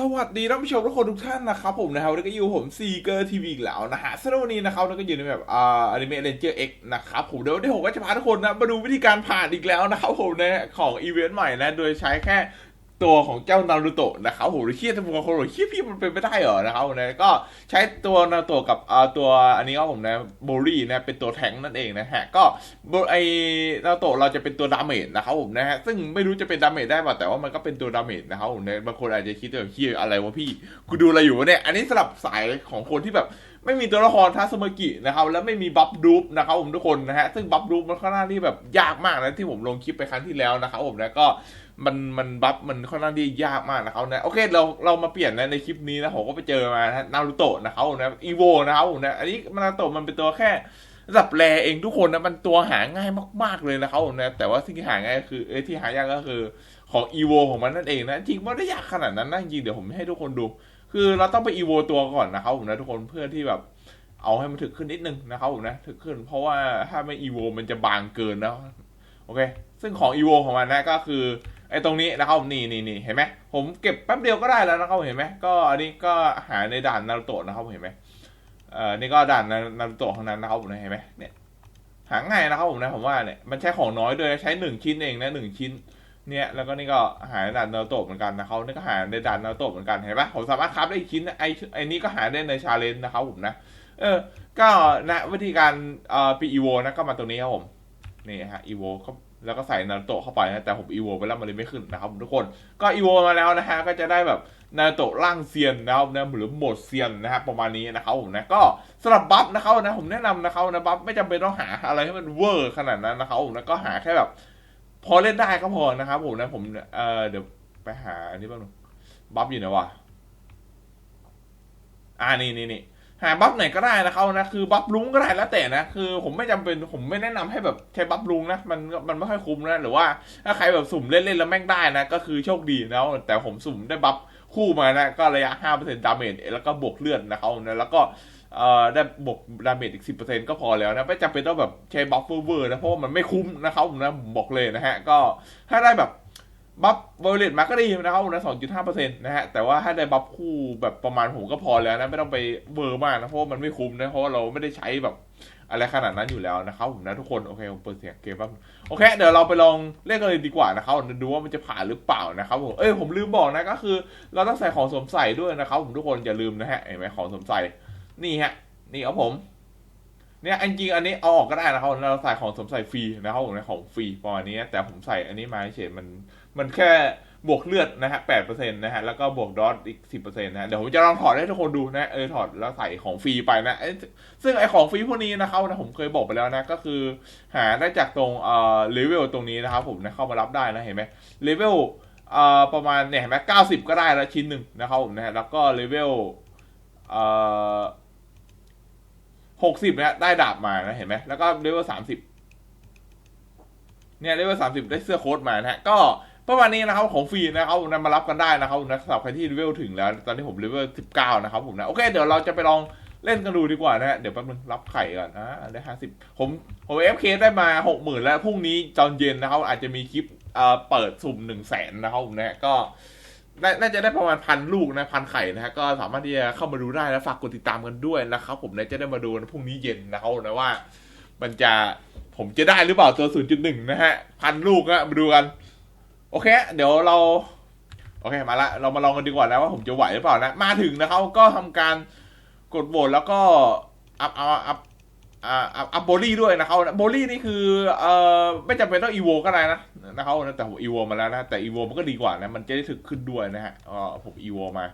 สวัสดีท่านผู้ชมทุกคนทุกท่านนะครับผมนะครับแล้วก็อยู่ผมซีเกอร์ทีวีอีกแล้วนะฮะสำหรับวันนี้นะครับเราก็อยู่ในแบบอ่าอนิเมะเรนเจอร์เอ็กนะครับผมเดี๋ยววันนี้ผมก็จะพาทุกคนนะมาดูวิธีการผ่านอีกแล้วนะครับผมนะของอีเวนต์ใหม่นะ โดยใช้แค่ ตัวของเจ้านารูโตะนะครับผมหรือเคียทั้งคนบอกเคียพี่มันเป็นไม่ได้เหรอนะครับผมนะก็ใช้ตัวนารูโตะกับอ่าตัวอันนี้ก็ผมนะโบลี่นะเป็นตัวแทงนั่นเองนะฮะก็โบไอนารูโตะเราจะเป็นตัวดาเมจนะครับผมนะฮะซึ่งไม่รู้จะเป็นดาเมจได้ป่ะแต่ว่ามันก็เป็นตัวดาเมจนะครับผมนะบางคนอาจจะคิดว่าเคียอะไรวะพี่กูดูอะไรอยู่วะเนี่ยอันนี้สำหรับสายของคนที่แบบไม่มีตัวละครทัสมกินะครับแล้วไม่มีบัฟดูปนะครับผมทุกคนนะฮะซึ่งบัฟดูปมันค่อนข้างที่แบบยากมากนะที่ผมลงคลิปไปครั้งที่แล้วนะครับผมนะก็ มันมันบัฟมันค่อนข้างที่ยากมากนะครับนะโอเคเราเรามาเปลี่ยนนะในคลิปนี้นะผมก็ไปเจอมานะนารูโตะนะครับนะอีโวนะครับนะอันนี้นารูโตะมันเป็นตัวแค่ระดับแรเองทุกคนนะมันตัวหาง่ายมาก ๆเลยนะครับนะแต่ว่าสิ่งที่หาง่ายคือเอ้ที่หายากก็คือของอีโวของมันนั่นเองนะจริงไม่ได้ยากขนาดนั้นนะจริงเดี๋ยวผมให้ทุกคนดู คือเราต้องไปอีโวตัวก่อนนะครับผมนะทุกคนเพื่อที่แบบเอาให้มันถึกขึ้นนิดนึงนะครับผมนะถึกขึ้น เพราะว่าถ้าไม่อีโวมันจะบางเกินนะโอเค ซึ่งของอีโวของมันนะก็คือ ไอ้ตรงนี้นะครับนี่นี่นี่เห็นไหมผมเก็บแป๊บเดียวก็ได้แล้วนะครับเห็นไหมก็อันนี้ก็หาในด่านนารูโตะนะครับเห็นไหมเอ่อนี่ก็ด่านนารูโตะทั้งนั้นนะครับผมเห็นไหมเนี่ยหาง่ายนะครับผมนะผมว่าเนี่ยมันใช้ของน้อยด้วยใช้หนึ่งชิ้นเองนะหนึ่งชิ้นเนี่ยแล้วก็นี่ก็หาในด่านนารูโตะเหมือนกันนะเขานี่ก็หาในด่านนารูโตะเหมือนกันเห็นปะผมสามารถคราฟได้อีกชิ้นไอ้ไอ้นี่ก็หาได้ในชาเลนจ์นะครับผมนะเออก็นะวิธีการเอ่อปีอีโวนะก็มาตรงนี้ครับผมนี่ฮะอีโวก็ แล้วก็ใส่นารูโตะเข้าไปนะแต่ผมอีโวไปแล้วมันเลยไม่ขึ้นนะครับทุกคนก็อีโวมาแล้วนะฮะก็จะได้แบบนารูโตะร่างเซียนนะครับนะหรือโหมดเซียนนะครับประมาณนี้นะครับผมนะก็สำหรับบัฟนะครับนะผมแนะนำนะครับนะบัฟไม่จำเป็นต้องหาอะไรให้มันเวอร์ขนาดนั้นนะครับผมนะก็หาแค่แบบ พอเล่นได้ก็พอนะครับผมนะผมเออเดี๋ยวไปหาอันนี้บ้างบัฟอยู่ไหนวะอ่านี่นี่นี่ หาบัฟไหนก็ได้นะครับนะคือบัฟลุงก็ได้แล้วแต่นะคือผมไม่จำเป็นผมไม่แนะนำให้แบบใช้บัฟลุงนะมันมันไม่ค่อยคุ้มนะหรือว่าถ้าใครแบบสุ่มเล่นๆแล้วแม่งได้นะก็คือโชคดีนะแต่ผมสุ่มได้บัฟคู่มานะก็ระยะ5%ดาเมจแล้วก็บวกเลือดนะครับนะแล้วก็เอ่อได้บวกดาเมจอีกสิบเปอร์เซ็นต์ก็พอแล้วนะไม่จำเป็นต้องแบบใช้บัฟเวอร์นะเพราะว่ามันไม่คุ้มนะครับผมนะผมบอกเลยนะฮะก็ถ้าได้แบบ บัฟเวอร์เลตมาก็ดีนะครับผมนะสองจุดห้าเปอร์เซ็นต์นะฮะ แต่ว่าถ้าได้บัฟคู่แบบประมาณผมก็พอแล้วนะ ไม่ต้องไปเวอร์มากนะ เพราะมันไม่คุ้มนะ เพราะเราไม่ได้ใช้แบบอะไรขนาดนั้นอยู่แล้วนะครับผมนะทุกคน โอเค ผมเปิดเสียงเกมแป๊บโอเค เดี๋ยวเราไปลองเล่นกันเลยดีกว่านะครับดูว่ามันจะผ่านหรือเปล่านะครับผมเอ้ยผมลืมบอกนะก็คือ เราต้องใส่ของสวมใส่ด้วยนะครับผมทุกคนอย่าลืมนะฮะเห็นไหมของสวมใส่นี่ฮะ นี่ครับผมเนี่ยจริงอันนี้เอาออกก็ได้นะครับเราใส่ของสวมใส่ฟรีนะครับผมในของฟรีประมาณนี้แต่ผมใส่อันนี้มาเฉยมัน มันแค่บวกเลือดนะฮะแปดเปอร์เซ็นต์นะฮะ แล้วก็บวกดอทอีกสิบเปอร์เซ็นต์นะเดี๋ยวผมจะลองถอดให้ทุกคนดูนะ เออ ถอดแล้วใส่ของฟรีไปนะ ซึ่งไอของฟรีพวกนี้นะครับนะ ผมเคยบอกไปแล้วนะ ก็คือ หาได้จากตรงเอ่อเลเวลตรงนี้นะครับผมนะ เข้ามารับได้นะ เห็นไหมเลเวลเอ่อประมาณเนี่ยเห็นไหมเก้าสิบก็ได้แล้วชิ้นหนึ่งนะครับผมนะฮะ แล้วก็เลเวลเอ่อหกสิบเนี่ยได้ดาบมานะ เห็นไหมแล้วก็เลเวลสามสิบเนี่ยเลเวลสามสิบได้เสื้อโค้ดมานะฮะ ก็ ประมาณนี้นะครับของฟรีนะครับผมนะมารับกันได้นะครับนะสำหรับใครที่เลเวลถึงแล้ว ตอนนี้ผมเลเวลสิบเก้านะครับผมนะโอเคเดี๋ยวเราจะไปลองเล่นกันดูดีกว่านะฮะเดี๋ยวแป๊บนึงรับไข่ก่อนอ่าได้ห้าสิบผมผมเอฟเคได้มาหกหมื่นแล้วพรุ่งนี้ตอนเย็นนะครับอาจจะมีคลิปเอ่อเปิดสุ่มหนึ่งแสนนะครับผมนะก็น่าจะได้ประมาณพันลูกนะพันไข่นะฮะก็สามารถที่จะเข้ามาดูได้แล้วฝากกดติดตามกันด้วยนะครับผมนะจะได้มาดูพรุ่งนี้เย็นนะครับนะว่า มันจะผมจะได้หรือเปล่าตัว0.1นะฮะพันลูกนะมาดูกัน โอเค เดี๋ยวเรา โอเคมาละเรามาลองกันดีกว่านะว่าผมจะไหวหรือเปล่านะ มาถึงนะครับก็ทำการกดโหวตแล้วก็อัพอัพอัพอัพอัพโบลี่ด้วยนะครับโบลี่นี่คือเอ่อไม่จำเป็นต้องอีโวก็ได้นะนะครับแต่ผมอีโวมาแล้วนะแต่อีโวมันก็ดีกว่านะมันจะได้ถึกขึ้นด้วยนะฮะอ๋อผมอีโวมา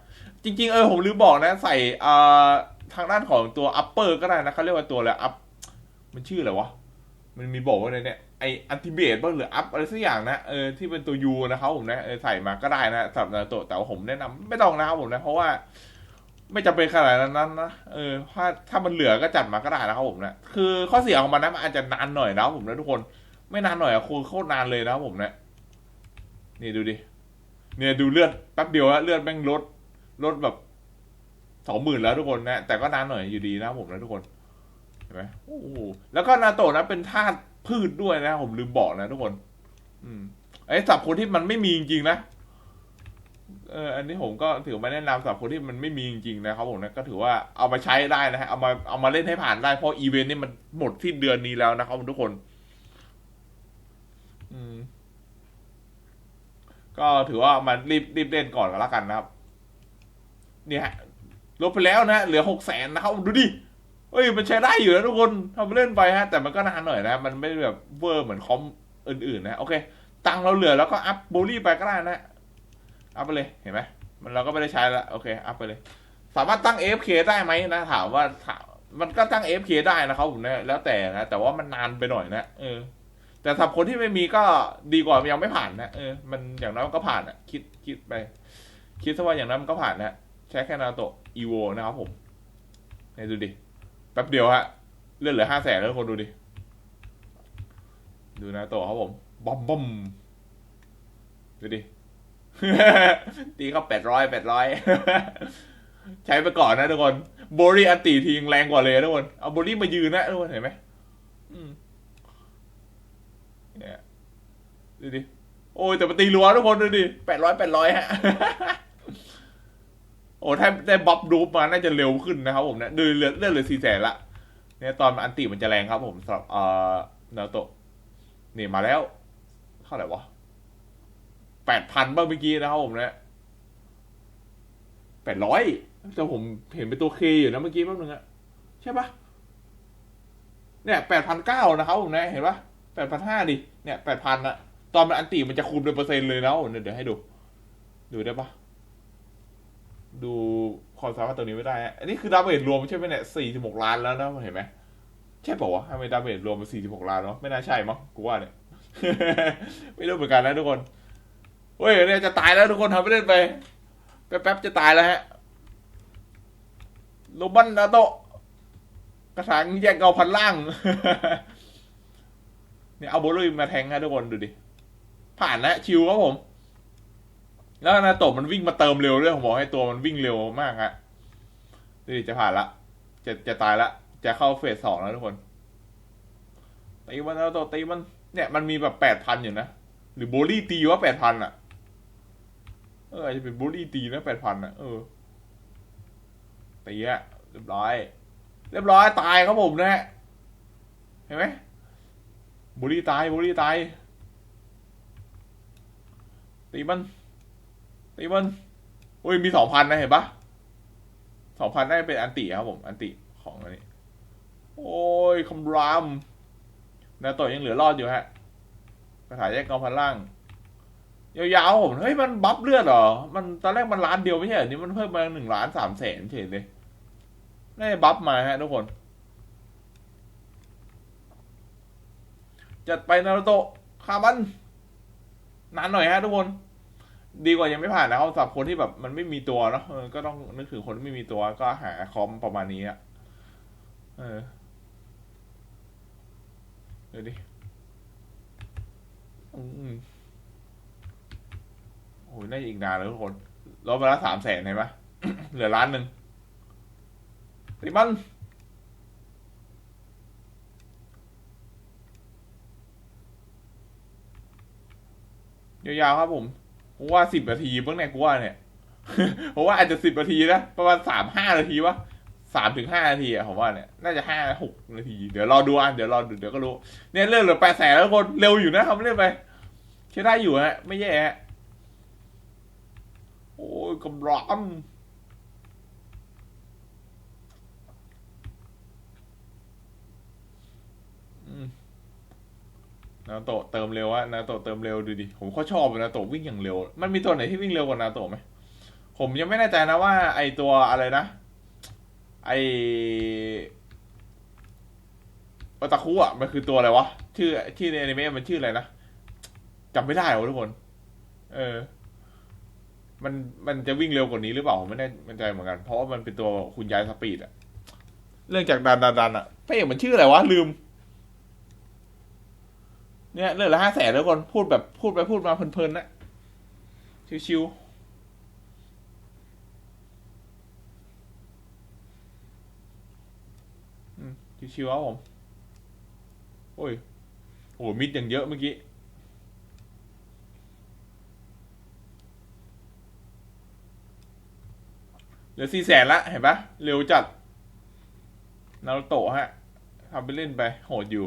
จริง ๆ เออผมลืมบอกนะใส่เอ่อทางด้านของตัวอัปเปอร์ก็ได้นะเขาเรียกว่าตัวอะไรอัพมันชื่ออะไรวะมันมีบอกว่าในเนี่ย ไออันติเบตบ้างหรืออัพอะไรสักอย่างนะเออที่เป็นตัวยูนะครับผมนะเออใส่มาก็ได้นะสำหรับนาโตะแต่ว่าผมแนะนำไม่ต้องนะครับผมนะ เพราะว่า ไม่จำเป็นขนาดนั้นนะเออถ้าถ้ามันเหลือก็จัดมาก็ได้นะครับผมนะคือข้อเสียของมันนะมันอาจจะนานหน่อยนะครับผมนะทุกคนไม่นานหน่อยอะคือโคตรนานเลยนะครับผมนะนี่ดูดิเนี่ยดูเลือดแป๊บเดียวอะเลือดแม่งลดลดแบบสองหมื่นแล้วทุกคนนะแต่ก็นานหน่อยอยู่ดีนะครับผมนะทุกคนเห็นไหมโอ้โหแล้วก็นาโตะนะเป็นธาตุ พืชด้วยนะ ผมลืมบอกนะทุกคน อืมไอ้สับคนที่มันไม่มีจริงๆนะเอออันนี้ผมก็ถือมาแนะนำสำหรับคนที่มันไม่มีจริงๆนะครับผมนะก็ถือว่าเอามาใช้ได้นะฮะเอามาเอามาเล่นให้ผ่านได้เพราะอีเวนต์นี่มันหมดที่เดือนนี้แล้วนะครับทุกคน อืม ก็ถือว่ามันรีบรีบเล่นก่อนก็แล้วกันนะครับ เนี่ยฮะลบไปแล้วนะเหลือหกแสนนะครับดูดิ เอ้ยมันใช้ได้อยู่นะทุกคนทำเล่นไปฮะ แต่มันก็นานหน่อยนะ มันไม่แบบเวอร์เหมือนคอมอื่นๆนะ โอเค ตังเราเหลือแล้วก็อัพบูลลี่ไปก็ได้นะ อัพไปเลย เห็นไหม มันเราก็ไม่ได้ใช้แล้วโอเค อัพไปเลย สามารถตั้ง AFK ได้ไหมนะ ถามว่าถามมันก็ตั้ง AFK ได้นะครับผมนะแล้วแต่นะ แต่ว่ามันนานไปหน่อยนะ เออ แต่สำหรับคนที่ไม่มีก็ดีกว่ายังไม่ผ่านนะ เออ มันอย่างน้อยมันก็ผ่านอะ คิดคิดไป คิดซะว่าอย่างนั้นมันก็ผ่านนะ ใช้แค่นาโตะอีโวนะครับผมเนี่ยดูดิ แป๊บเดียวฮะเลื่อนเหลือห้าแสนแล้วทุกคนดูดิ ดูนาโตะครับผมบอมบอมดูดิ ตีเข้าแปดร้อยแปดร้อยใช้ไปก่อนนะทุกคนโบรี่อันตีทีงแรงกว่าเลยทุกคน เอาโบรี่มายืนนะทุกคนเห็นไหมอืมเนี่ยดูดิ โอ้ยแต่มันตีรัวทุกคนดูดิแปดร้อยแปดร้อยฮะ โอ้ถ้าได้บัฟดูปมาน่าจะเร็วขึ้นนะครับผมเนะดูเลือดเลือดเหลือสี่แสนละเนี่ยตอนอันติมันจะแรงครับผมสำหรับเอ่อนาโตะนี่มาแล้วเท่าไหร่วะแปดพันบ้างเมื่อกี้นะครับผมเนะแปดร้อยแต่ผมเห็นเป็นตัวเคอยู่นะเมื่อกี้แป๊บนึงอะใช่ปะเนี่ยแปดพันเก้านะครับผมนะเห็นปะแปดพันห้าดิเนี่ยแปดพันอะตอนมันอันติมันจะคูณเป็นเปอร์เซ็นต์เลยนะผมเดี๋ยวให้ดู ดูได้ปะ ดูความสามารถตัวนี้ไม่ได้ อันนี้คือดาเมจรวมใช่ไหมเนี่ยสี่สิบหกล้านแล้วนะเห็นไหมใช่ป่าวะทำไมดาเมจรวมเป็นสี่สิบหกล้านเนาะไม่น่าใช่มั้งกูว่าเนี่ยไม่รู้เหมือนกันนะทุกคนเฮ้ยเนี่ยจะตายแล้วทุกคนทำไปเล่นไปแป๊บๆจะตายแล้วฮะโลบันนาโตะกระถางแยกเงาพันล่าง เนี่ยเอาโบลุยมาแทงฮะทุกคนดูดิ ผ่านแล้วชิวครับผม แล้วนาโตะมันวิ่งมาเติมเร็วด้วยผมบอกให้ตัวมันวิ่งเร็วมากฮะนี่จะผ่านละ จะจะตายละ จะเข้าเฟสสองแล้วทุกคนตีมันนาโตะตีมัน เนี่ยมันมีแบบแปดพันอยู่นะ หรือโบลี่ตีว่าแปดพันอะเออจะเป็นโบลี่ตีนะแปดพันอะเออตีอะเรียบร้อย เรียบร้อยตายครับผมนะฮะเห็นไหมโบลี่ตายโบลี่ตายตีมัน ตีมันโอ้ยมีสองพันนะเห็นปะสองพันได้เป็นอันติครับผม อันติของอันนี้ โอ้ยคำรามนาโตะยังเหลือรอดอยู่ฮะกระถายแยกกองพันล่างยาวๆผมเฮ้ยมันบัฟเลือดเหรอ มันตอนแรกมันล้านเดียวไม่ใช่เหรอนี่มันเพิ่มมาหนึ่งล้านสามแสนเฉยเลยได้บัฟมาฮะทุกคน จัดไปนารูโตะคามันนานหน่อยฮะทุกคน ดีกว่ายังไม่ผ่านนะครับสำหรับคนที่แบบมันไม่มีตัวเนาะก็ต้องนึกถึงคนที่ไม่มีตัวก็หาคอมประมาณนี้อะเออเดี๋ยวดิอืมโอ้ยน่าจะอีกนานเลยทุกคนลดไปละสามแสนเห็นปะเหลือล้านหนึ่งติมันยาวๆครับผม ผมว่าสิบนาทีเพิ่งเนี่ยกูว่าเนี่ยผมว่าอาจจะสิบนาทีนะประมาณสามห้านาทีวะสามถึงห้านาทีอะผมว่าเนี่ยน่าจะห้าหกนาทีเดี๋ยวรอดูอะเดี๋ยวรอดูเดี๋ยวก็รู้เนี่ยเรื่องเหลือแปดแสนแล้วทุกคนเร็วอยู่นะครับเล่นไปใช้ได้อยู่ฮะไม่แย่ฮะโอ้ยกำลัง นาโตะเติมเร็วอะนาโตะเติมเร็วดูดิผมก็ชอบนาโตะวิ่งอย่างเร็ว มันมีตัวไหนที่วิ่งเร็วกว่านาโตะไหมผมยังไม่แน่ใจนะว่า ไอตัวอะไรนะ ไอโอตาคุอะมันคือตัวอะไรวะ ชื่อที่ในอนิเมะมันชื่ออะไรนะจำไม่ได้หรอทุกคน เออ มันมันจะวิ่งเร็วกว่านี้หรือเปล่าไม่แน่ใจเหมือนกัน เพราะว่ามันเป็นตัวคุณยายสปีดอะเรื่องจากดันดันดันอะพระเอกมันชื่ออะไรวะลืม เนี่ยเรื่อละห้าแสนแล้วคนพูดแบบพูดไปพูดมาเพลินๆนะชิวๆชิวๆครับผม โอ้ย โอ้มิดอย่างเยอะเมื่อกี้เหลือสี่แสนละ เห็นปะเร็วจัด นารูโตะฮะทำไปเล่นไป โหดอยู่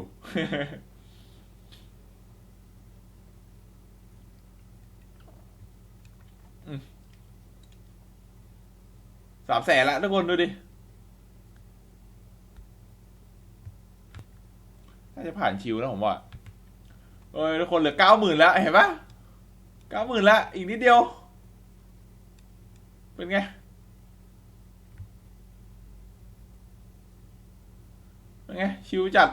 สามแสนละทุกคนดูดิ น่าจะผ่านชิวนะผมว่าเอ้ยทุกคนเหลือเก้าหมื่นแล้ว เห็นปะเก้าหมื่นแล้ว อีกนิดเดียว เป็นไงเป็นไง ชิวจัด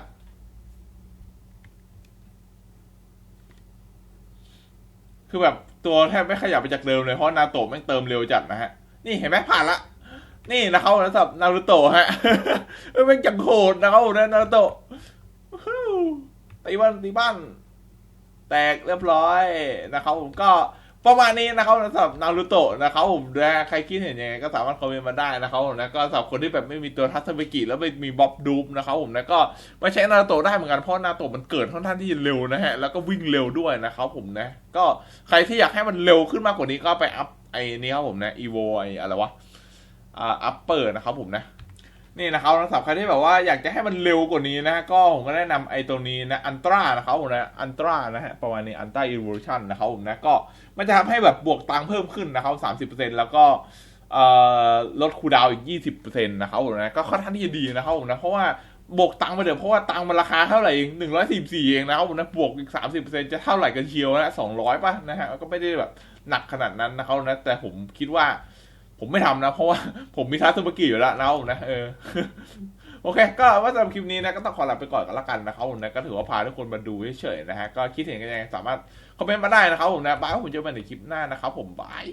คือแบบตัวแทบไม่ขยับไปจากเดิมเลยเพราะนาโตะแม่งเติมเร็วจัดนะฮะ นี่เห็นไหมผ่านละ นี่นะครับแล้วสำหรับนารูโตะฮะเอ้ยแม่งจังโหดนะครับนะนารูโตะตีบ้านตีบ้าน แตกเรียบร้อยนะครับผมก็ประมาณนี้นะครับสำหรับนารูโตะนะครับผมนะใครคิดเห็นยังไงก็สามารถคอมเมนต์มาได้นะครับผมนะก็สำหรับคนที่แบบไม่มีตัวทัศเบกิแล้วไม่มีบ๊อบดูปนะครับผมนะก็มาใช้นารูโตะได้เหมือนกันเพราะนารูโตะมันเกิดค่อนข้างที่เร็วนะฮะแล้วก็วิ่งเร็วด้วยนะครับผมนะ ก็ใครที่อยากให้มันเร็วขึ้นมากกว่านี้ก็ไปอัพไอ้นี้ครับผมนะอีโวไออะไรวะ อัปเปอร์นะครับผมนะนี่นะครับสำหรับใครที่แบบว่าอยากจะให้มันเร็วกว่านี้นะก็ผมก็แนะนำไอ้ตัวนี้นะอันตรานะครับผมนะอันตรานะฮะประมาณนี้อันตราอี o ว u ชันนะครับผมนะก็มันจะทำให้แบบบวกตังค์เพิ่มขึ้นนะครับสามสิบเปอร์เซ็นต์แล้วก็ลดคูดาวอีกยี่สิบเปอร์เซ็นต์นะครับผมนะก็ค่อนข้างที่จะดีนะครับผมนะเพราะว่าบวกตังค์ไปเดี๋ยวเพราะว่าตังค์มันราคาเท่าไหร่เองหนึ่งร้อยสี่สี่เองนะครับผมนะบวกอีกสามสิบเปอร์เซ็นต์จะเท่าไหร่กันเชียวนะสองร้อยป่ะนะฮะก็ไม่ได้แบบหนักขนาดนั้นนะครับนะแต่ผมคิดว่า ผมไม่ทำนะ เพราะว่าผมมีทัสเบกิอยู่แล้วนะผมนะเออโอเค ก็ว่าสำหรับคลิปนี้นะก็ต้องขอลาไปก่อนกันละกันนะครับผมนะก็ถือว่าพาทุกคนมาดูเฉยๆนะฮะก็คิดเห็นกันยังไงสามารถคอมเมนต์มาได้นะครับผมนะบายผมเจอกันในคลิปหน้านะครับผมบาย